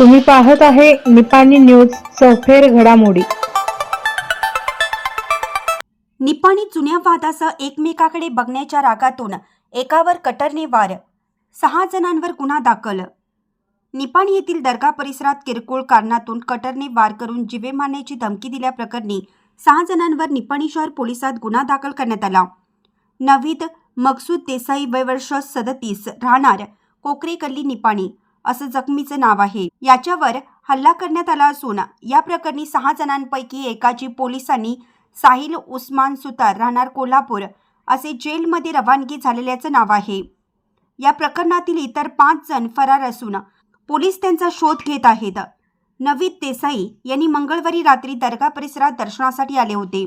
तुम्ही पाहत आहे निपाणी न्यूज चौफेर घडामोडी. निपाणी जुन्या वादासह एकमेकाकडे बघण्याच्या रागातून एकावर कटरने वार. सहा जणांवर गुन्हा दाखल. निपाणी येथील दर्गा परिसरात किरकोळ कारणातून कटरने वार करून जिवे मारण्याची धमकी दिल्याप्रकरणी सहा जणांवर निपाणी शहर पोलिसात गुन्हा दाखल करण्यात आला. नवीद मकसूद देसाई वय वर्ष सदतीस राहणार कोकरे गल्ली निपाणी. असं जखमीचं नाव आहे. याच्यावर हल्ला करण्यात आला असून या प्रकरणी सहा जणांपैकी एकाची पोलिसांनी साहिल उस्मान सुतार राहणार कोल्हापूर असे जेलमध्ये रवानगी झालेल्याचं नाव आहे. या प्रकरणातील इतर पाच जण फरार असून पोलीस त्यांचा शोध घेत आहेत. नवीद देसाई यांनी मंगळवारी रात्री दर्गा परिसरात दर्शनासाठी आले होते.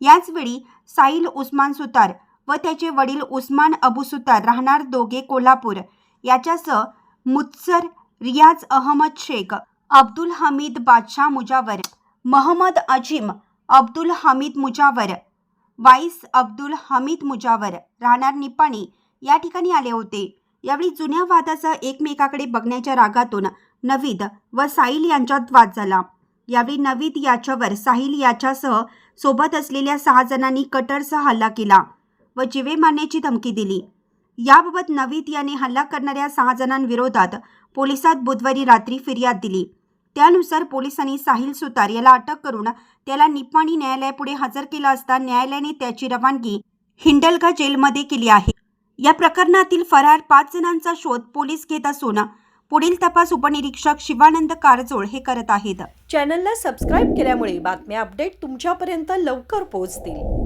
याचवेळी साहिल उस्मान सुतार व त्याचे वडील उस्मान अबू सुतार राहणार दोघे कोल्हापूर याच्यासह मुत्सर रियाज अहमद शेख अब्दुल हमीद बादशाह मुजावर महमद अजिम अब्दुल हमीद मुजावर वाईस अब्दुल हमीद मुजावर राहणार निपाणी या ठिकाणी आले होते. यावेळी जुन्या वादाचा एकमेकाकडे बघण्याच्या रागातून नवीद व साहिल यांच्यात वाद झाला. यावेळी नवीद याच्यावर साहिल याच्यासह सोबत असलेल्या सहा जणांनी कटरसह हल्ला केला व जीवे मारण्याची धमकी दिली. याबाबत नवीद याने हल्ला करणाऱ्या सहा जणांविरोधात पोलिसात बुधवारी रात्री फिर्याद दिली. त्यानुसार पोलिसांनी साहिल सुतार याला अटक करून त्याला निपाणी न्यायालयापुढे हजर केला असता न्यायालयाने त्याची रवानगी हिंडलगा जेलमध्ये केली आहे. या प्रकरणातील फरार पाच जणांचा शोध पोलीस घेत असून पुढील तपास उपनिरीक्षक शिवानंद कारजोळ हे करत आहेत. चॅनलला सबस्क्राईब केल्यामुळे बातम्या अपडेट तुमच्यापर्यंत लवकर पोहोचतील.